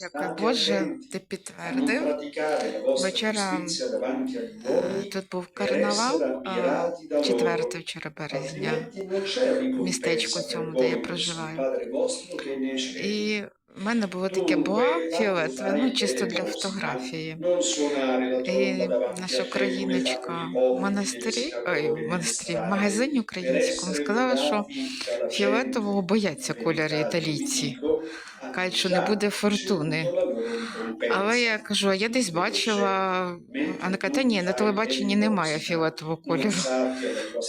Дякую, Боже, ти підтвердив. Вечора е, тут був карнавал е, 4 вчора березня. В містечку цьому, де я проживаю. І в мене було таке боа фіолетове, ну чисто для фотографії. І наша україночка в монастирі, ой, в монастирі, в магазині українському сказала, що фіолетового бояться кольори італійці. Кажуть, що не буде фортуни. Але я кажу, я десь бачила. А каже, та ні, на телебаченні немає фіолетового кольору.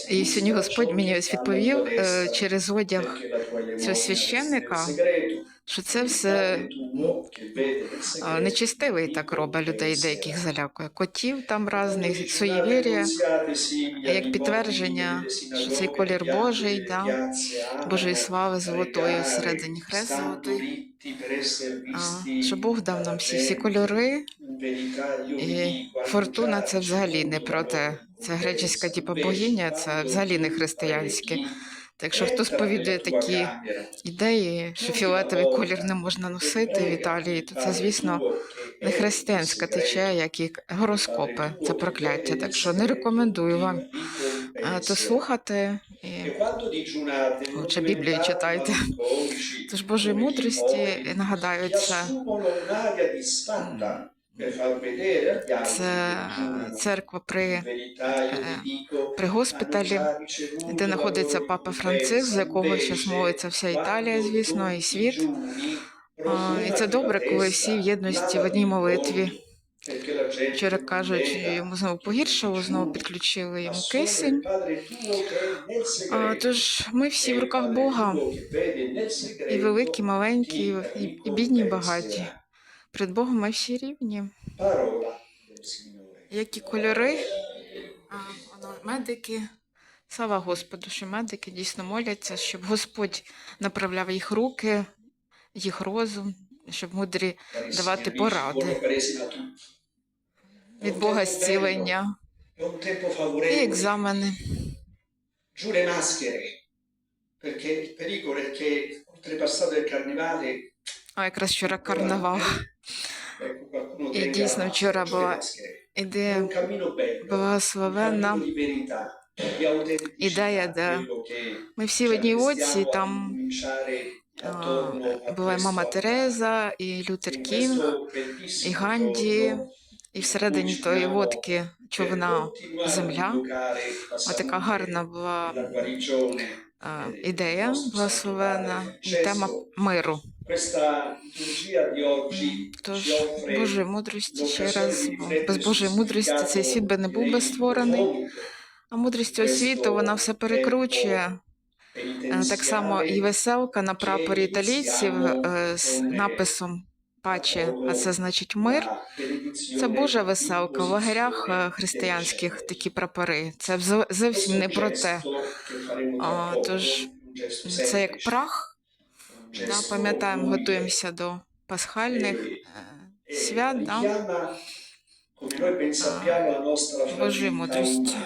І сьогодні Господь мені ось відповів е, через одяг цього священника, що це все нечистивий так робить людей, деяких залякує. Котів там різних, суєвір'я, як підтвердження, що цей колір Божий, да, Божої слави золотої всередині хрест золотий. А, що Бог дав нам всі всі кольори, і фортуна це взагалі не про те. Це греческа типу богиня, це взагалі не християнське. Так якщо хто сповідує такі ідеї, що фіолетовий колір не можна носити в Італії, то це, звісно, не християнська течія, як і гороскопи, це прокляття. Так що не рекомендую вам то слухати і Лучше Біблію читайте. Тож Божої мудрості нагадаю, це, це церква при, при госпіталі, де знаходиться папа Франциск, за якого зараз молиться вся Італія, звісно, і світ. І це добре, коли всі в єдності в одній молитві. Вчора кажуть, йому знову погіршило, знову підключили йому кисень. Тож ми всі в руках Бога, і великі, маленькі, і, і бідні, і багаті. Перед Богом ми всі рівні. Які кольори, а, воно, медики. Слава Господу, що медики дійсно моляться, щоб Господь направляв їх руки, їх розум, щоб мудрі давати поради від Бога зцілення і екзамени. Giù le maschere, perché il pericolo è che oltrepassato il carnevale, А якраз вчора карнавал. tenga дійсно вчора була ідея благословенна. Ідея, де Ми всі в одній оці, там була і мама Тереза, і Лютер Кінг, і Ганді, і всередині тої водки човна земля. Отака гарна була ідея благословена і тема миру. Тож Божої мудрості ще раз, без Божої мудрості цей світ би не був би створений. А мудрість цього світу вона все перекручує. Е, Так само і веселка на прапорі італійців е, з написом паче, а це значить мир. Це Божа веселка. В лагерях е, християнських такі прапори. Це зовсім не про те. Тож Це як прах. Да, пам'ятаємо, готуємося до пасхальних е, свят. Да? Божої мудрості.